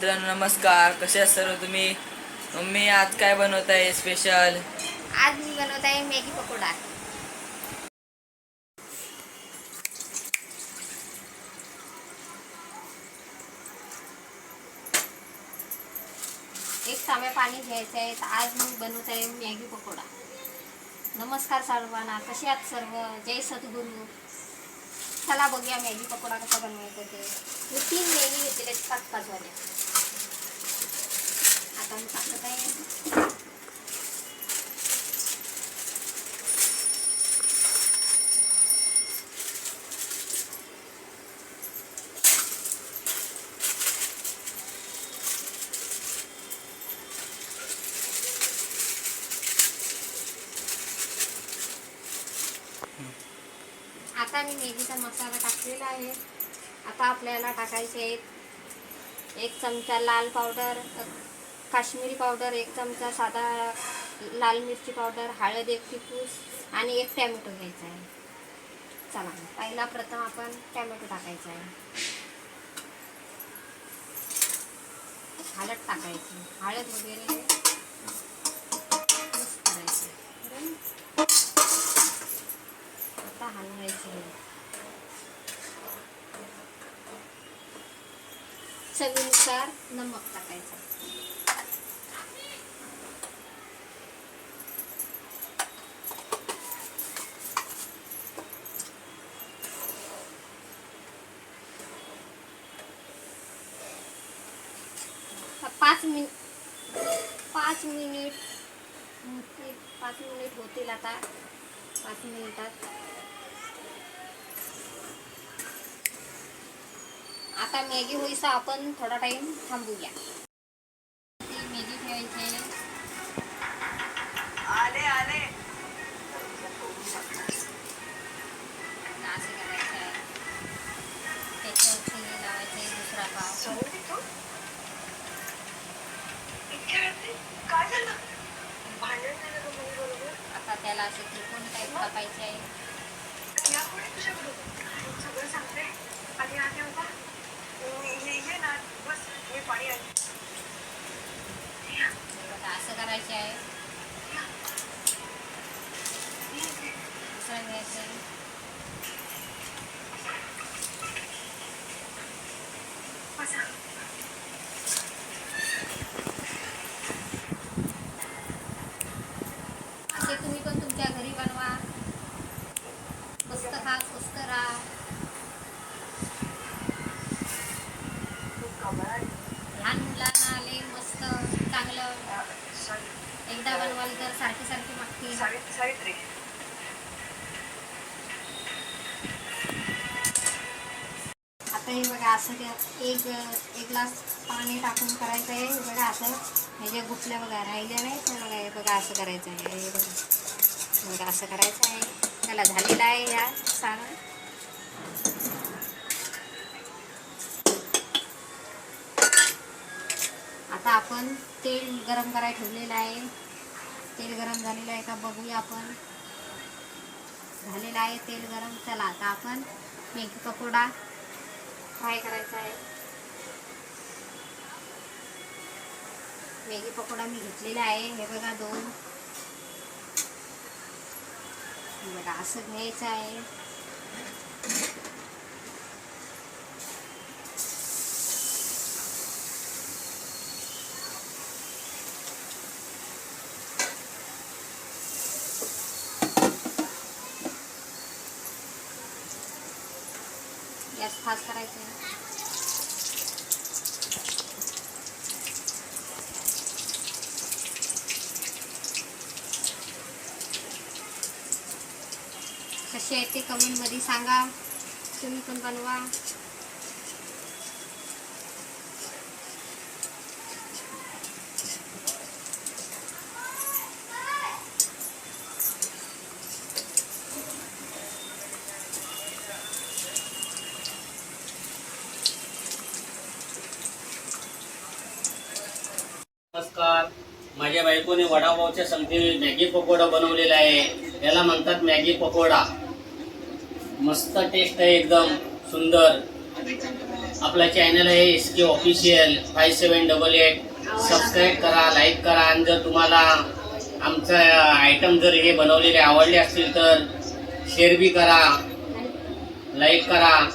मित्रांनो नमस्कार. कसे आहात सर्व तुम्ही? मम्मी आज काय बनवत आहे स्पेशल आज मी बनवत आहे मॅगी पकोडा. एक तांब्या पाणी घ्यायचं आहे. आज मी बनवत आहे मॅगी पकोडा. नमस्कार सर्वांना. कसे आहात सर्व? जय सद्गुरू. चला बघूया मॅगी पकोडा कसा बनवायचा ते. मी तीन मॅगी घेतलेले पाच पाच वाल्या. आता मी टाकत आहे आता मी मॅगीचा मसाला टाकलेला आहे. आता आपल्याला टाकायचे आहेत एक चमचा लाल पावडर काश्मीरी पावडर एक चमचा साधा लाल मिरची पावडर हळद एक टिपूस आणि एक टॅमॅटो घ्यायचा आहे. चला पहिला प्रथम आपण टॅमॅटो टाकायचा आहे. हळद टाकायची. हळद वगैरे चवीनुसार नमक टाकायचं. पाच मिनिट पाच मिनिट पाच मिनिट होतील आता. पाच मिनिटात. आता मॅगी होईसा आपण थोडा टाइम थांबूया. ती मॅगी ठेवायची. आले आले. करायचं आहे. त्याच्यावरती लावायचं आहे दुसरा पाव. काय झालं? भांडण झालं का मुलीबरोबर आता त्याला असे त्रिकोण टाईप कापायचे आहे. यापुढे सगळं सांगते आधी आधी होता ये ये ना बस मी पाणी आली बघा असं करायचे आहे दुसरं घ्यायचं आहे बसा असे तुम्ही पण तुमच्या घरी बनवा मस्त खा स्वस्त राहा खूप कमाल आहे. लहान मुलांना आले मस्त चांगलं सावि- एकदा बनवाल तर सारखे सारखे मागतील सावि- सावित्री आता हे बघा असं एक एक ग्लास पाणी टाकून करायचं आहे. हे बघा असं ह्याच्या गुटल्या बघा राहिल्या नाही तर बघा हे बघा असं करायचं आहे. हे बघा बघा असं करायचं आहे. त्याला झालेलं आहे ह्या सांग आता आपण तेल गरम करायला ठेवलेलं आहे. तेल गरम झालेलं आहे का बघूया आपण. झालेलं आहे तेल गरम. चला आता आपण मॅगी पकोडा फ्राय करायचा आहे. मॅगी पकोडा मी घेतलेला आहे. हे बघा दोन. बघा असं घ्यायचं आहे. खास करायचं आहे. कसे आहेत ते कमेंटमध्ये सांगा. तुम्ही पण बनवा. नमस्कार. माझ्या बायकोने वडापावच्या संगती मॅगी पकोडा बनवलेला आहे. याला म्हणतात मॅगी पकोडा. मस्त टेस्ट आहे एकदम. सुंदर. आपला चॅनल आहे S K official five seven double eight subscribe करा लाईक करा. आणि जर तुम्हाला आमचा आयटम जर हे बनवलेले आवडले असतील तर शेअर बी करा. लाईक करा.